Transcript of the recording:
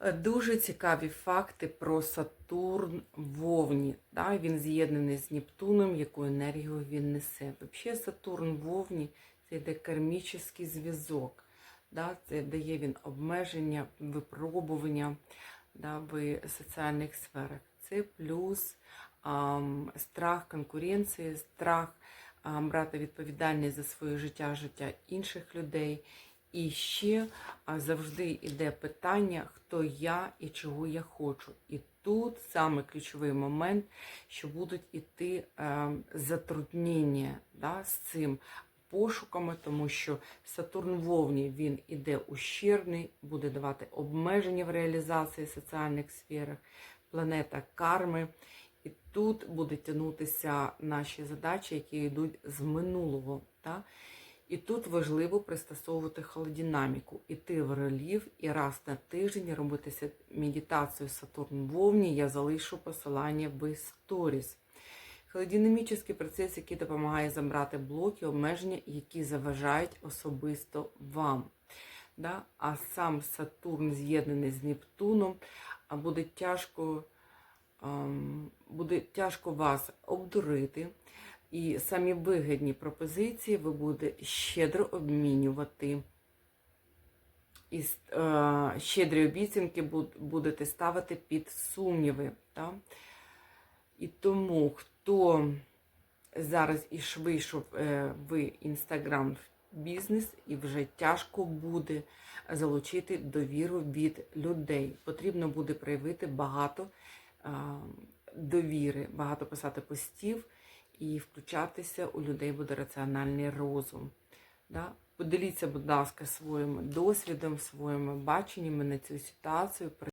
Е, Дуже цікаві факти про Сатурн в Овні. Да? Він з'єднаний з Нептуном, яку енергію він несе. Взагалі Сатурн в Овні це йде кармічний зв'язок. Да? Це дає він обмеження, випробування да, в соціальних сферах. Це плюс ам, страх конкуренції, страх ам, брати відповідальність за своє життя, життя інших людей. І ще завжди йде питання, хто я і чого я хочу. І тут саме ключовий момент, що будуть іти е, затруднення да, з цим пошуками, тому що Сатурн в Овні він іде ущербний, буде давати обмеження в реалізації соціальних сферах, планета карми. І тут будуть тягнутися наші задачі, які йдуть з минулого. Да? І тут важливо пристосовувати холодинаміку, іти в релів і раз на тиждень робити ся- медитацію Сатурн в Овні. Я залишу посилання в сторіс. Холодинамічний процес, який допомагає забрати блоки, обмеження, які заважають особисто вам. Да? А сам Сатурн з'єднаний з Нептуном, буде тяжко, ем, буде тяжко вас обдурити. І самі вигідні пропозиції ви будете щедро обмінювати. І е, щедрі обіцянки будете ставити під сумніви. Да? І тому, хто зараз іш вийшов е, в інстаграм бізнес, і вже тяжко буде залучити довіру від людей. Потрібно буде проявити багато е, довіри, багато писати постів і включатися у людей буде раціональний розум. Да? Поділіться, будь ласка, своїм досвідом, своїми баченнями на цю ситуацію.